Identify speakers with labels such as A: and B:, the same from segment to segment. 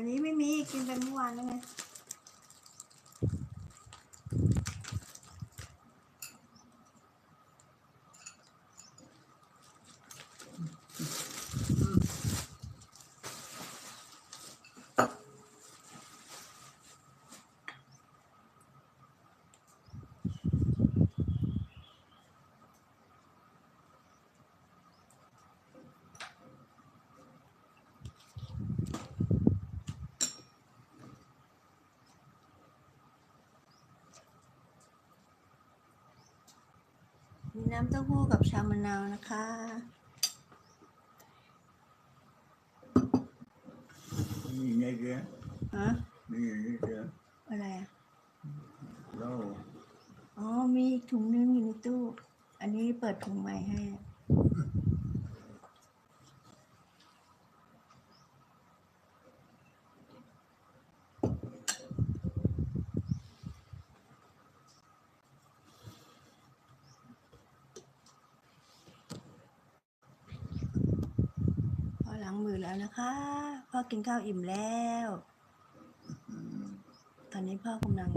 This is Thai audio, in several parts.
A: อันนี้ไม่มีกินไปเมื่อวานแล้วไง มีน้ำเต้าหู้กับชามะนาวนะคะ
B: นี่ไงเจ๊
A: ฮะ
B: นี่ไงเจ๊
A: อะไรอะ
B: เรา
A: อ๋อ มีอีกถุงนึงอยู่ในตู้ อันนี้เปิดถุงใหม่ให้ ล้างมือแล้วนะคะพ่อกินข้าวอิ่มแล้ว ตอนนี้พ่อกำลัง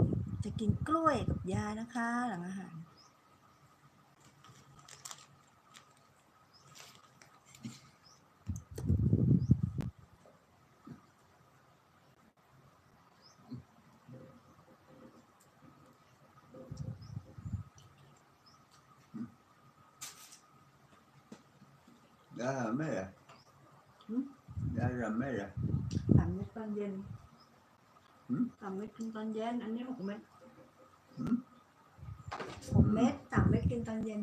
A: จะกินกล้วยกับยานะคะ หลังอาหาร
B: ได้ ไหมล่ะ
A: หืม
B: ได้ไหมล่ะ
A: สามเม็ดตอนเย็น
B: หืม
A: สามเม็ดกินตอนเย็น อันนี้หกเม็ด
B: หืม
A: หกเม็ดสามเม็ดกินตอนเย็น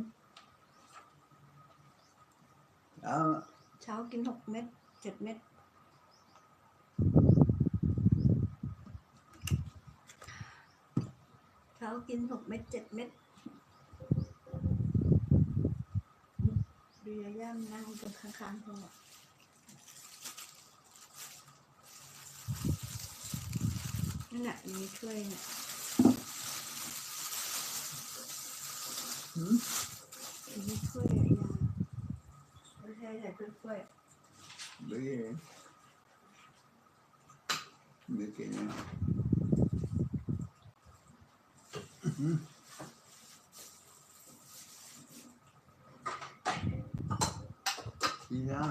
B: เอา
A: เช้ากินหกเม็ดเจ็ดเม็ดเช้ากินหกเม็ดเจ็ดเม็ดดูยาย่ามนั่งตรงข้างๆพ่อ นั่นแหละอยู่ในถ้วยเนี่ย
B: หืม
A: อยู่ในถ้วยอะยาไม่ใช่ใส่ถ้วย
B: ไม่ไม่กินนะหืมกินได้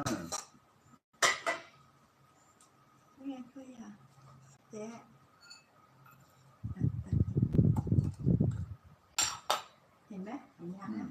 A: ๆนี่ไงถ้วยยาเจ๊เห็นไหมเห็นยัง
B: อื
A: อะ
B: ม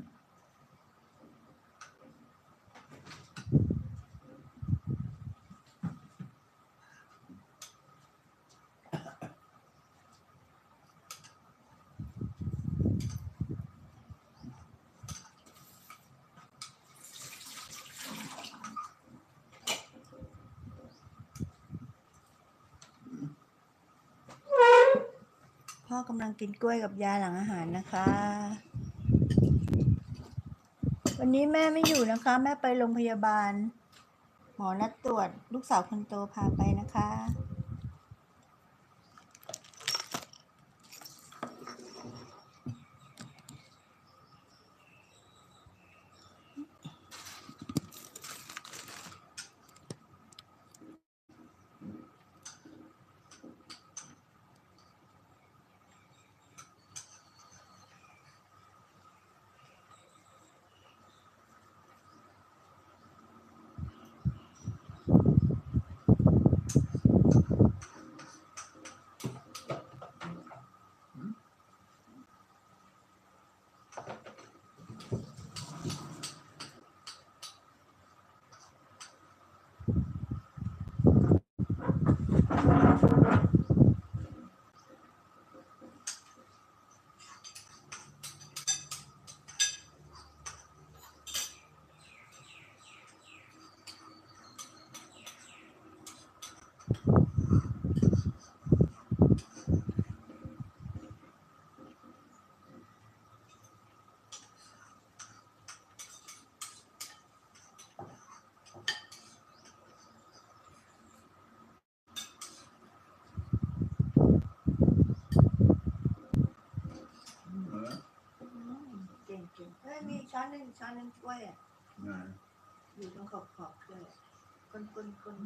A: พ่อกำลังกินกล้วยกับยาหลังอาหารนะคะ วันนี้แม่ไม่อยู่นะคะ แม่ไปโรงพยาบาล หมอนัดตรวจลูกสาวคนโตพาไปนะคะ ก่งเก่งเฮ้ยมีอีกช้อนหนึ่งอีกช้อนหนึ่งช่วยอะ
B: นะ
A: อยู่ตรงขอบขอบๆเลยคนคนคน